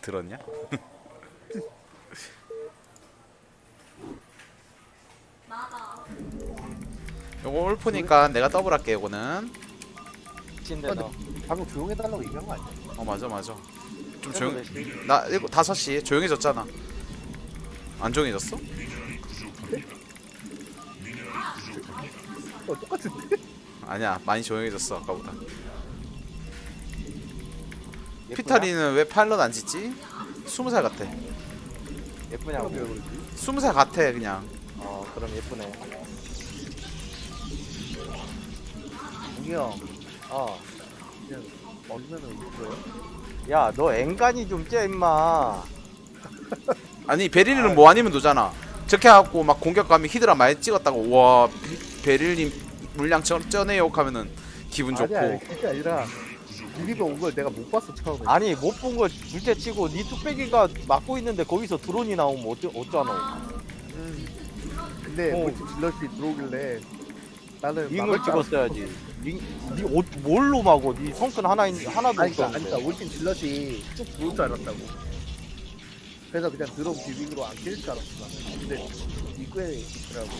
들었냐? 요거 올프니까 내가 더블 할게 요거는 미친데 너. 방금 조용해달라고 얘기한 거 아니야? 어 맞아 맞아 좀 조용 나 일곱 다섯 시 조용해졌잖아 안 조용해졌어? 어 똑같은데? 아니야 많이 조용해졌어 아까보다? 피타리는 왜 파일럿 안 짓지? 스무 살 같아 예쁘냐고. 왜 그러지? 스무 살 같아 그냥 어 그럼 예쁘네. 동이 형 어. 그냥 먹으면은 웃어요? 야너 앵간이 좀쬐 임마. 아니 베릴은 뭐 아니면 노잖아 저렇게 하고 막 공격 가면 히드라 많이 찍었다고 와 비- 베릴님 물량 쩌, 쩌네요 하면은 기분 좋고 아니 아니 그게 아니라 빌리가 온걸 내가 못 봤어 처음에 아니 못본거 둘째 치고 니 뚝배기가 막고 있는데 거기서 드론이 나오면 어쩌 어쩌노? 음. 근데 어. 물집 질럿이 들어오길래 나는 링을 막을 줄 찍었어야지. 링, 니 어, 뭘로 막어? 니 성큰 하나 있, 하나도 아니 그니까 아니 없었는데. 그니까 울진 질럿이 쭉 들어올 줄 알았다고 그래서 그냥 드론 비빙으로 안킬줄 알았어 나는 근데 입구에 있더라고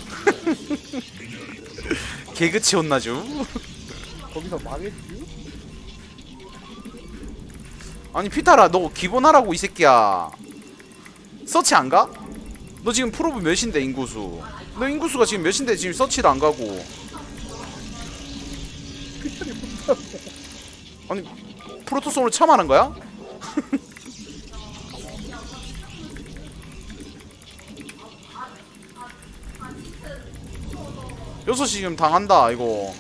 개그치 혼나죠 거기서 망했지? 아니 피타라 너 기본 하라고 이 새끼야 서치 안 가? 너 지금 프로브 몇인데 인구수 너 인구수가 지금 몇인데 지금 서치를 안 가고 아니 프로토스 오늘 처음 하는 거야? 여섯 시 지금 당한다 이거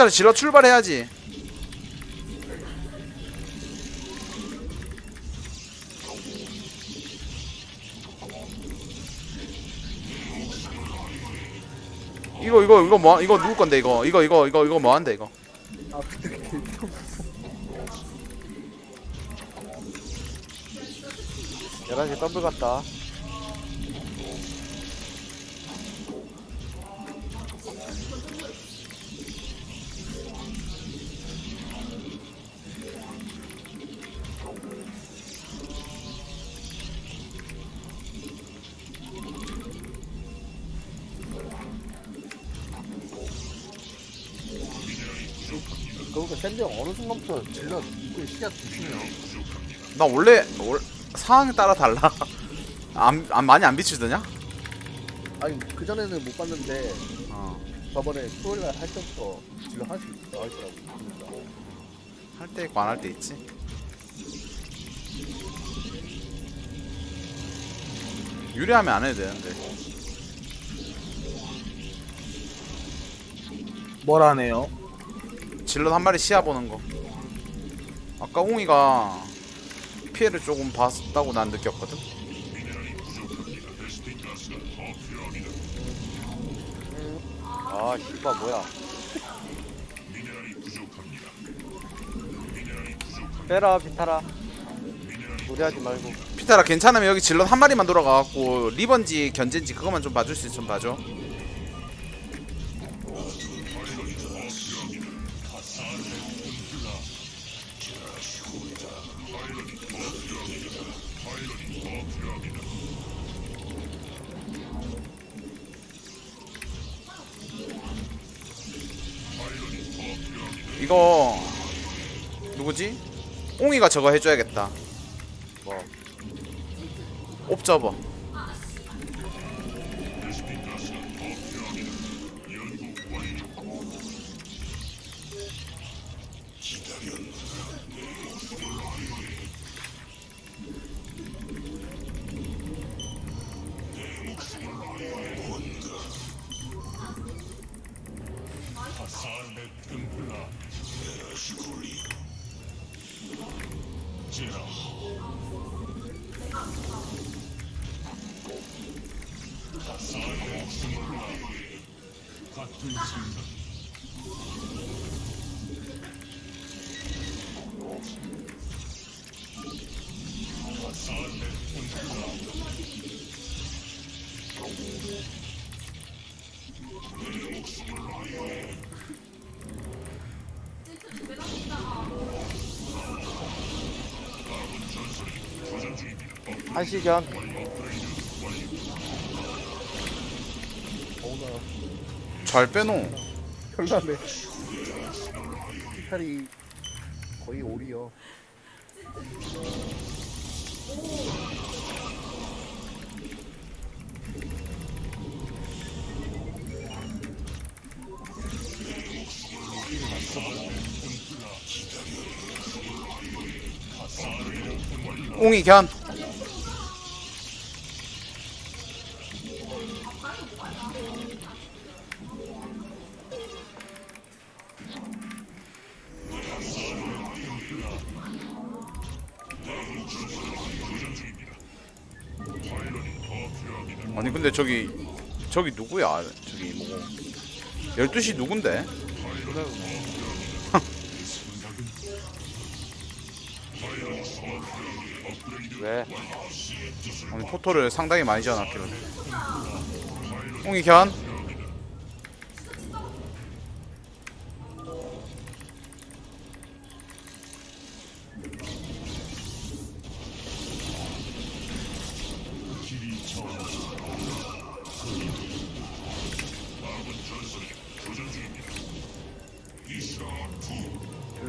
피자를 질러 출발해야지. 이거 이거 이거 뭐 이거 누구 건데 이거? 이거 이거 이거 이거 뭐 한대 이거? 아 열한 시 더블 갔다. 샌드 형 어느 순간부터 질럿 입구에 시야 두시네요 나 원래 월, 상황에 따라 달라 안, 안 많이 안 비추더냐? 아니 그 전에는 못 봤는데 어. 저번에 토요일 날 할 때부터 질럿 할수 있어 하더라고 그러니까. 할때 있고 안 할 때 있지 유리하면 안 해도 되는데 뭘 하네요? 질럿 한 마리 시야 보는 거 아까 웅이가 피해를 조금 봤다고 난 느꼈거든 아 씨발 뭐야? 빼라 비타라. 무리하지 말고. 피타라 괜찮으면 여기 질럿 한 마리만 돌아가갖고 리번지 견젠지 그것만 좀 봐줄 수 있으면 봐줘 뽕이가 저거 해줘야겠다 뭐 옵저버 Hassan Templars, Shikori. 같은 생각 한시전. 잘 빼노. 별나네. 피탈이 거의 오리요. 웅이 견 아니 근데 저기 저기 누구야 저기 뭐 12시 누군데? 왜? 아니 포토를 상당히 많이 지어놨길래 견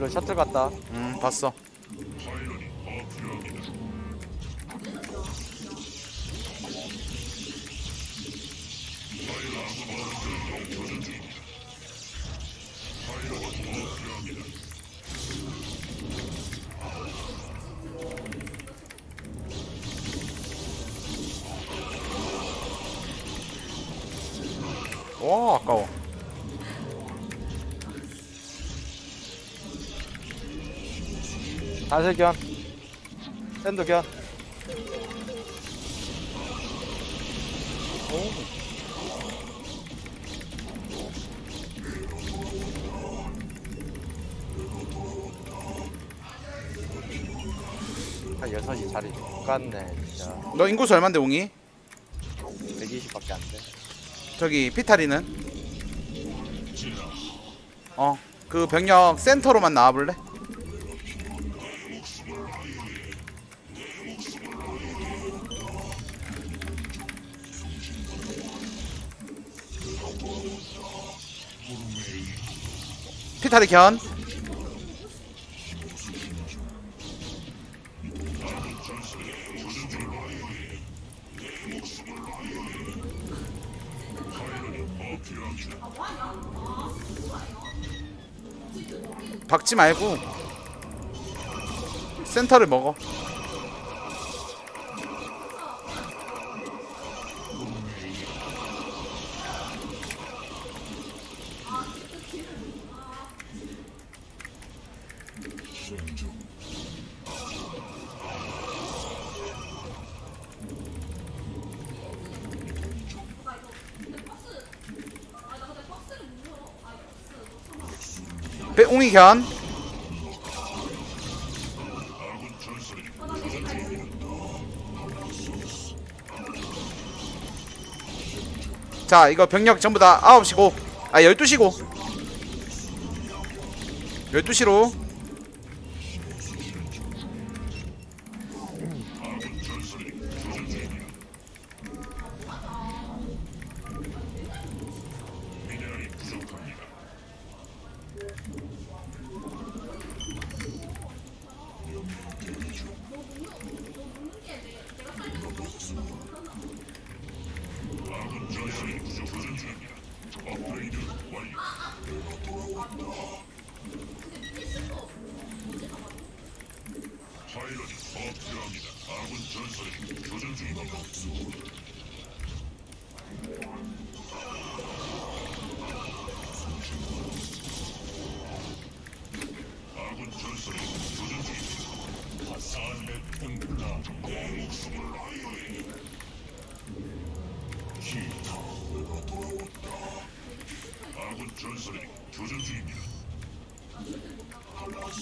일로 셔틀 갔다. 음 봤어. 와 아까워 단슬견 샌드견 한 6시 자리 똑같네 진짜 너 인구수 얼만데 웅이? 120밖에 안돼 저기 피타리는? 어, 그 병력 센터로만 나와볼래? 타리 견. 박지 말고 센터를 먹어. 배웅이 견. 자, 이거 병력 전부 다 9시고, 아, 12시고. 12시로.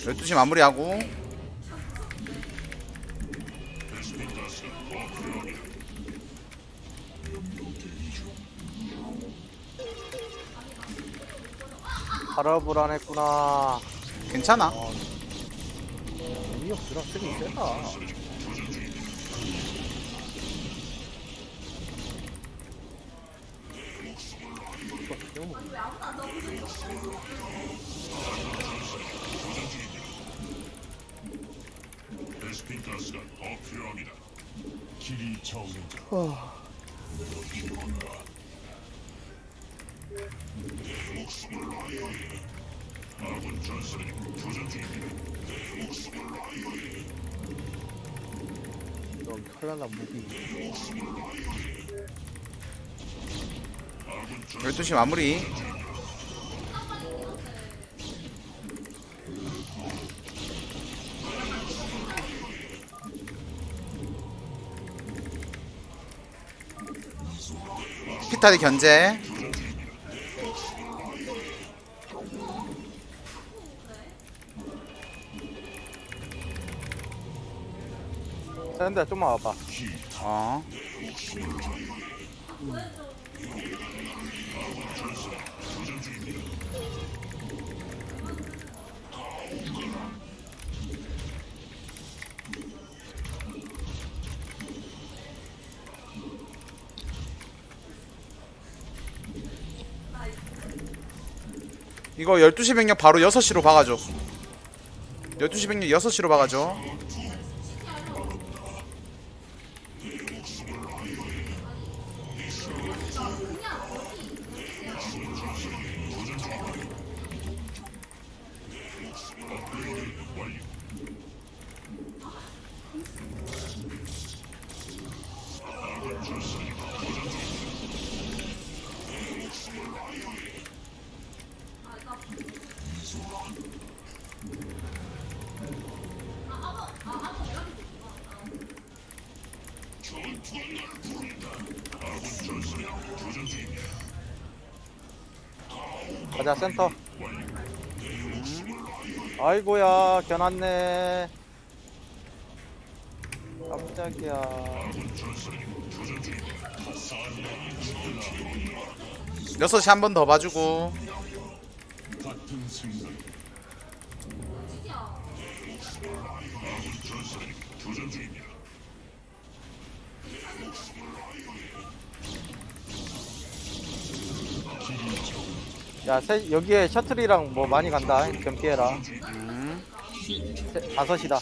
열두 시 마무리하고. 팔업을 안 했구나. 괜찮아. 의미 없으라 세긴 세다. 베스핀 가스가 더 필요합니다. 길이 정해져. 아군 전선이 교전 중입니다. 좀 현란한 무기 12시 마무리 피타리 견제. 샌드야 좀만 와봐. 어 이거 12시 병력 바로 6시로 박아줘. 12시 병력 6시로 박아줘 가자 센터 아이고야 견았네 깜짝이야 6시 한 번 더 봐주고. 교전 중입니다. 야 세, 여기에 셔틀이랑 뭐 많이 간다 겸기해라 음. 세- 다섯이다